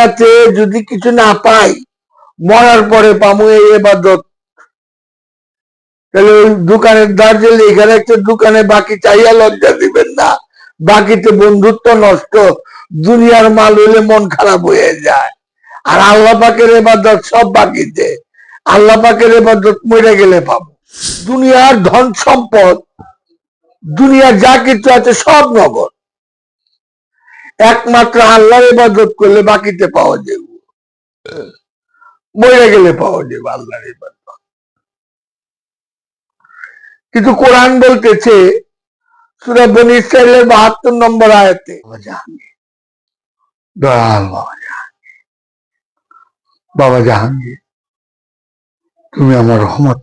দুনিয়াতে যদি কিছু না পাই, মরার পরে পামু এই এবাদত। তাহলে ওই দোকানের দার্জিলিং, এখানে একটা দোকানে বাকি চাইয়া লজ্জা দিবেন না। বাকিতে বন্ধুত্ব নষ্ট, দুনিয়ার মাল হইলে মন খারাপ হয়ে যায়। আর আল্লাহ পাকের এবাদত সব বাকিতে। আল্লাহ পাকের এবাদত মরে গেলে পাবো। দুনিয়ার ধন সম্পদ, দুনিয়ার যা কিছু আছে সব নগদ। একমাত্র আল্লাহর ইবাদত করলে বাকিতে পাওয়া যাবে মরে গেলে পাওয়া যাবে আল্লাহর ইবাদত। কিন্তু কোরআন বলতেছে, সুরা বনি বাহাত্তর নম্বর আয়াতে, বাবা জাহাঙ্গীর তুমি আমার রহমত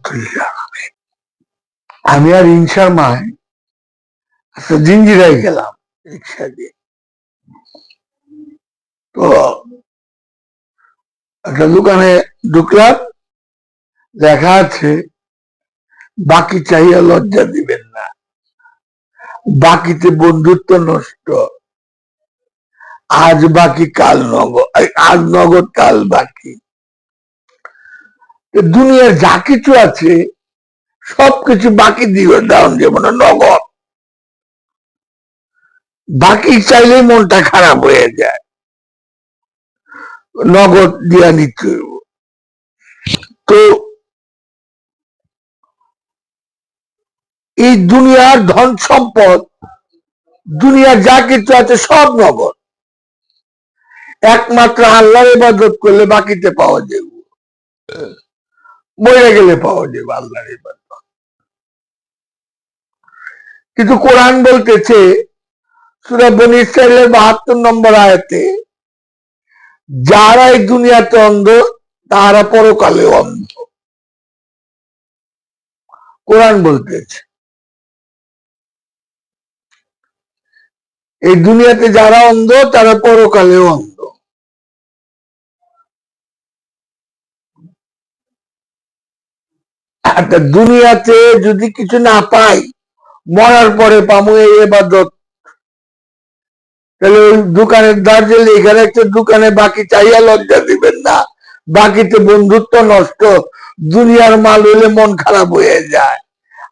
আমি আর ইনসার মায় জিঞ্জিরায় গেলাম রিক্সা দিয়ে। তো একটা দোকানে ঢুকলাম লেখা আছে বাকি চাইয়া লজ্জা দিবেন না। বাকিতে বন্ধুত্ব নষ্ট। আজ বাকি, কাল নগদ। আজ নগদ, কাল বাকি। দুনিয়ার যা কিছু আছে, সবকিছু বাকি দিবে দাম যেমন নগদ। বাকি চাইলে মনটা খারাপ হয়ে যায়। নগদ দিয়া নিতে। তো এই দুনিয়ার ধন সম্পদ, দুনিয়ার যা কিছু আছে সব নগদ। একমাত্র আল্লাহর ইবাদত করলে বাকিতে পাওয়া যাবে মরে গেলে পাওয়া যাবে আল্লাহর কিন্তু কোরআন বলতেছে, সুরা বনি ইসরাইলের বাহাত্তর নম্বর আয়াতে যারা এই দুনিয়াতে অন্ধ তারা পরকালে অন্ধ। কোরআন বলতেছে, এই দুনিয়াতে যারা অন্ধ, তারা পরকালে অন্ধ। একটা দুনিয়াতে যদি কিছু না পাই, মরার পরে পামু এবাদত তাহলে ওই দোকানের দার্জিলিং, এখানে একটা দোকানে বাকি চাইয়া লজ্জা দিবেন না। বাকিতে বন্ধুত্ব নষ্ট, দুনিয়ার মাল হইলে মন খারাপ হয়ে যায়।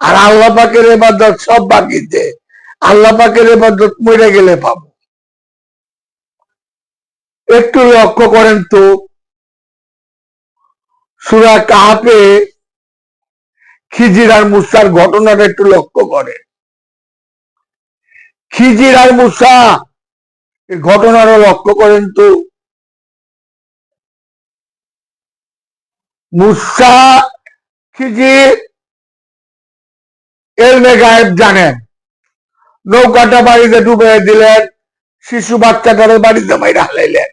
আর আল্লাহ পাকের এবাদত সব বাকিতে। আল্লাহ পাকের এবাদত মরে গেলে পাবো। একটু লক্ষ্য করেন তো, সুরা কাহাপে খিজির আর মুসার ঘটনাটা একটু লক্ষ্য করেন। খিজির আর মুসা এই ঘটনাটা লক্ষ্য করেন তো মুসা খিজির এলমে গায়েব জানেন। নৌকাটা বাড়িতে ডুবে দিলেন, শিশু বাচ্চাটারে বাড়িতে বাইরে হালাইলেন।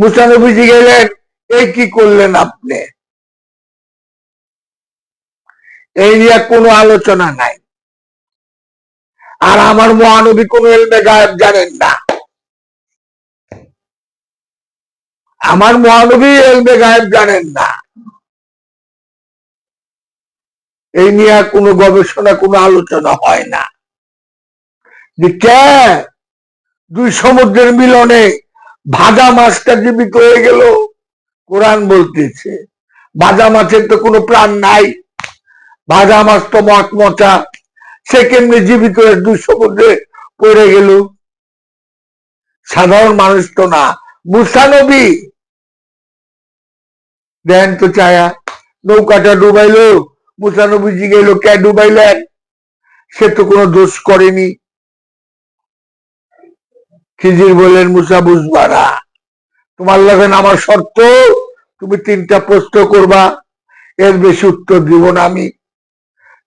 মুসানবীজি গেলেন, এই কি করলেন আপনি? এই নিয়ে কোনো আলোচনা নাই। আর আমার মহানবী কোন এলমে গায়েব জানেন না। আমার মহানবী এলমে গায়েব জানেন না। এই নিয়ে কোনো গবেষণা, কোনো আলোচনা হয় না। যে কে দুই সমুদ্রের মিলনে ভাজা মাছটা জীবিত হয়ে গেল, কোরআন বলতেছে। ভাজা মাছের তো কোনো প্রাণ নাই। ভাজা মাছ তো মচা, সে কেমনি জীবিত দুই সমুদ্রে পড়ে গেল? সাধারণ মানুষ তো না। মুসানবী দেন তো চায়া নৌকাটা ডুবাইলো মুসানবীজি গেল কে ডুবাইলেন সে তো কোনো দোষ করেনি। খিজির বললেন, মুসা, বুঝবা না। তোমার লাগেন আমার শর্ত, তুমি তিনটা প্রশ্ন করবা, এর বেশি উত্তর দিব না আমি।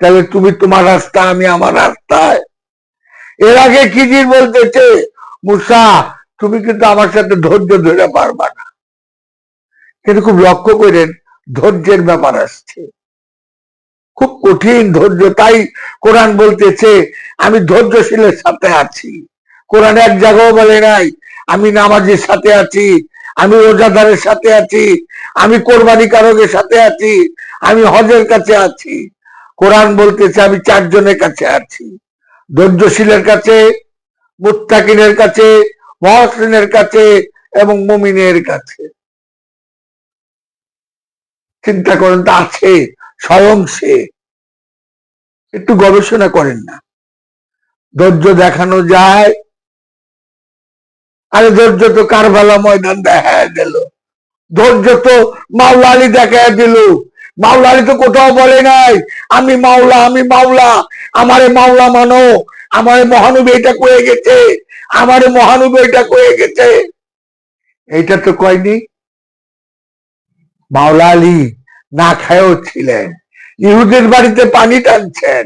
তাহলে তুমি তোমার রাস্তা, আমি আমার রাস্তায়। এর আগে খিজির বলতেছে, মুসা, তুমি কিন্তু আমার সাথে ধৈর্য ধরে পারবা না। কিন্তু খুব লক্ষ্য করেন ধৈর্যের ব্যাপার আসছে। খুব কঠিন ধৈর্য, তাই কোরআন বলতেছে, আমি ধৈর্যশীলের সাথে আছি। কোরআন এক জায়গাও বলে নাই, আমি নামাজের সাথে আছি, আমি রোজাদারের সাথে আছি, আমি কোরবানি কারকের সাথে আছি, আমি হজের কাছে আছি। কোরআন বলতেছে, আমি চারজনের কাছে আছি। ধৈর্যশীলের কাছে, মুত্তাকিনের কাছে, মহসিনের কাছে এবং মুমিনের কাছে। চিন্তা করেন তা আছে, স্বয়ং সে। একটু গবেষণা করেন না। ধৈর্য দেখানো যায়। আরে ধৈর্য তো কারবালা ময়দান দেখা দিল ধৈর্য তো মাওলা আলী দেখা দিল। মাওলালি তো কোথাও বলে নাই, আমি মাওলা আমি মাওলা, আমারে মাওলা মানো, আমারে মহানবী এটা কয়ে গেছে, আমারে মহানবী এটা কয়ে গেছে। এইটা তো কয়নি? মাওলা আলী না খায়ও ছিলেন। ইহুদের বাড়িতে পানি টানছেন।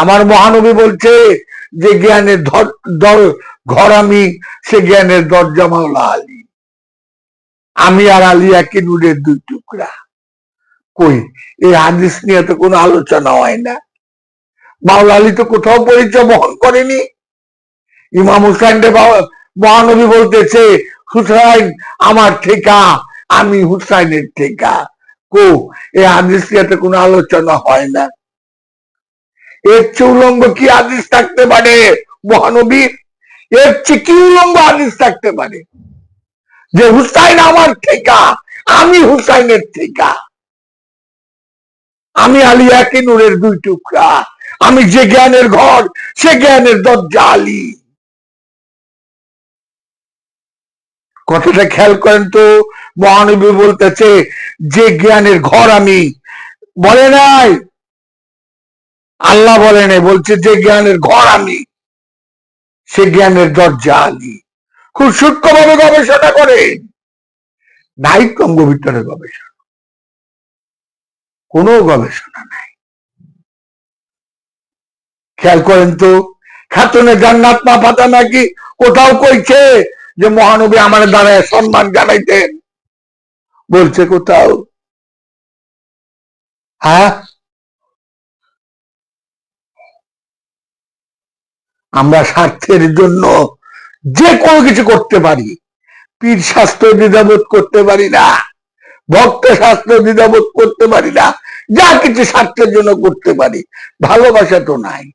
আমার মহানবী বলছে, যে জ্ঞানের ঘর আমি, সে জ্ঞানের দরজা মাওলা আলী আমি আর আলী একই নুরের দুই টুকরা। কই, এই হাদিস নিয়ে তো কোনো আলোচনা হয় না। মাওলা আলী তো কোথাও পরিচয় বহন করেনি। ইমাম হুসাইন মহানবী বলতেছে, হুসাইন, আমার ঠেকা আমি হুসাইনের ঠেকা কো, এই হাদিস নিয়ে কোনো আলোচনা হয় না। এর চেয়ে উলঙ্গ কি আদিস থাকতে পারে? মহানবী, এর চেয়ে কি উলঙ্গ আদিস থাকতে পারে? যে হুসাইন আমার ঠেকা আমি হুসাইনের ঠেকা আমি আলী একই নূরের দুই টুকরা। আমি যে জ্ঞানের ঘর, সে জ্ঞানের দরজা আলী। কথাটা খেয়াল করেন তো, মহানবী বলতেছে, যে জ্ঞানের ঘর আমি, বলে নাই। আল্লাহ বলে নাই, বলছে, যে জ্ঞানের ঘর আমি, সে জ্ঞানের দরজা আলী খুব সূক্ষ্মভাবে গবেষণা করে নাই কম ভিতরে গবেষণা। কোনো গবেষণা নাই। খেয়াল করেন তো, খাতুনে জান্নাত মা ফাতা নাকি কোথাও কইছে যে মহানবী আমার দ্বারা সম্মান জানাইতেন। বলছে কোথাও? হ্যাঁ? আমরা স্বার্থের জন্য যে কোনো কিছু করতে পারি। পীর শাস্ত্র দ্বিধাবোধ করতে পারি না। ভক্ত শাস্ত্র দ্বিধাবোধ করতে পারি না। যা কিছু স্বার্থের জন্য করতে পারি। ভালোবাসা তো নাই।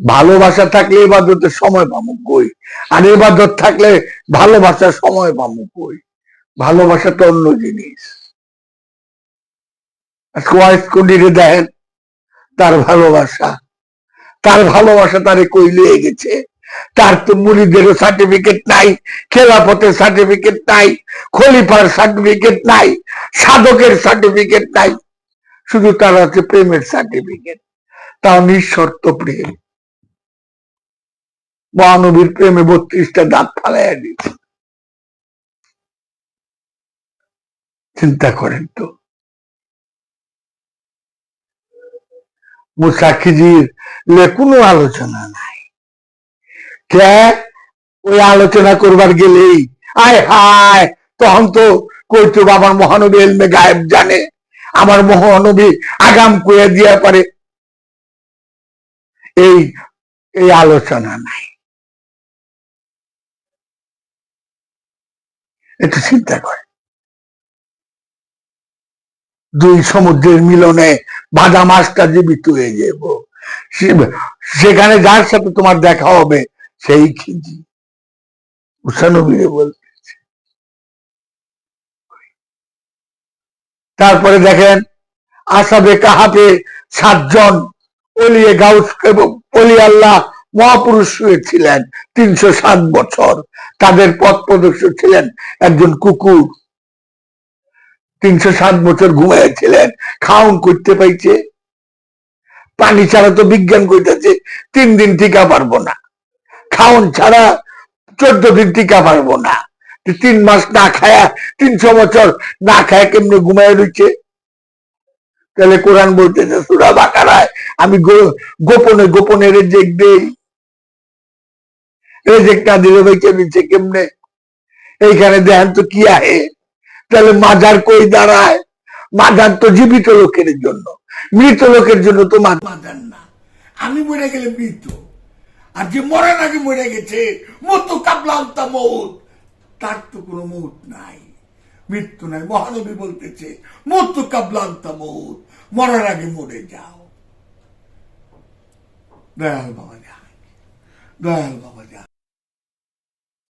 ভালোবাসা থাকলে এবাদতের সময় পাবো কই? আর এবাদত থাকলে ভালোবাসার সময় পাবো কই? ভালোবাসা তো অন্য জিনিস। ওয়াইস দেখেন, তার ভালোবাসা। তার ভালোবাসা তারে কই গেছে? তার তো মুড়িদেরও সার্টিফিকেট নাই, খেলাপথের সার্টিফিকেট নাই, খলিফার সার্টিফিকেট নাই, সাধকের সার্টিফিকেট নাই। শুধু তার আছে প্রেমের সার্টিফিকেট তাও নিঃশর্ত প্রেম। মহানবীর প্রেমে বত্রিশটা দাঁত ফালাইয়া দিয়েছে। চিন্তা করেন তো। মুসাখিজির কোনো আলোচনা নাই। ওই আলোচনা করবার গেলেই, আয় হায়, তখন তো কইতো বাবার মহানবী এলমে গায়েব জানে, আমার মহানবী আগাম কইয়া দিয়া পারে। এই এই আলোচনা নাই। একটু চিন্তা করে দুই সমুদ্রের মিলনে বাদা মাছটা জীবিত হয়ে যাব সেখানে যার সাথে তোমার দেখা হবে, সেই খিজি উষানবীরে বলতেছে তারপরে দেখেন আসাবে কাহাবে সাতজন অলিয়ে গাউস অলি আল্লাহ মহাপুরুষ শুয়েছিলেন তিনশো সাত বছর। তাদের পথ প্রদর্শক ছিলেন একজন কুকুর। তিনশো সাত বছর ঘুমাইয়াছিলেন খাউন করতে পাইছে। পানি ছাড়া তো বিজ্ঞান কইতেছে, তিন দিন টিকা পারব না। খাওন ছাড়া চোদ্দ দিন টিকা পারব না। তিন মাস না খায়া, তিনশো বছর না খায়া কেমনে ঘুমায় রয়েছে তাহলে কোরআন বলতেছে, সুরা বাকারায়, আমি গোপনে গোপনে রেজেক দেই। রেজেক না দিলে বেঁচে দিচ্ছে কেমনে? এইখানে দেখেন তো কি আহে? তাহলে মাজার কই দাঁড়ায়? মাজার তো জীবিত লোকের জন্য। মৃত লোকের জন্য তো মাজার না। আমি মরে গেলে মৃত। আর যে মরার আগে মরে গেছে মতো কাবলান্তা মৌত তার তো কোনো মৌত নাই। মৃত্যু নাই। মহানবী বলতেছে মতো কাবলান্তা মৌত মরার আগে মরে যাও। দয়াল বাবা যা দয়াল বাবা যা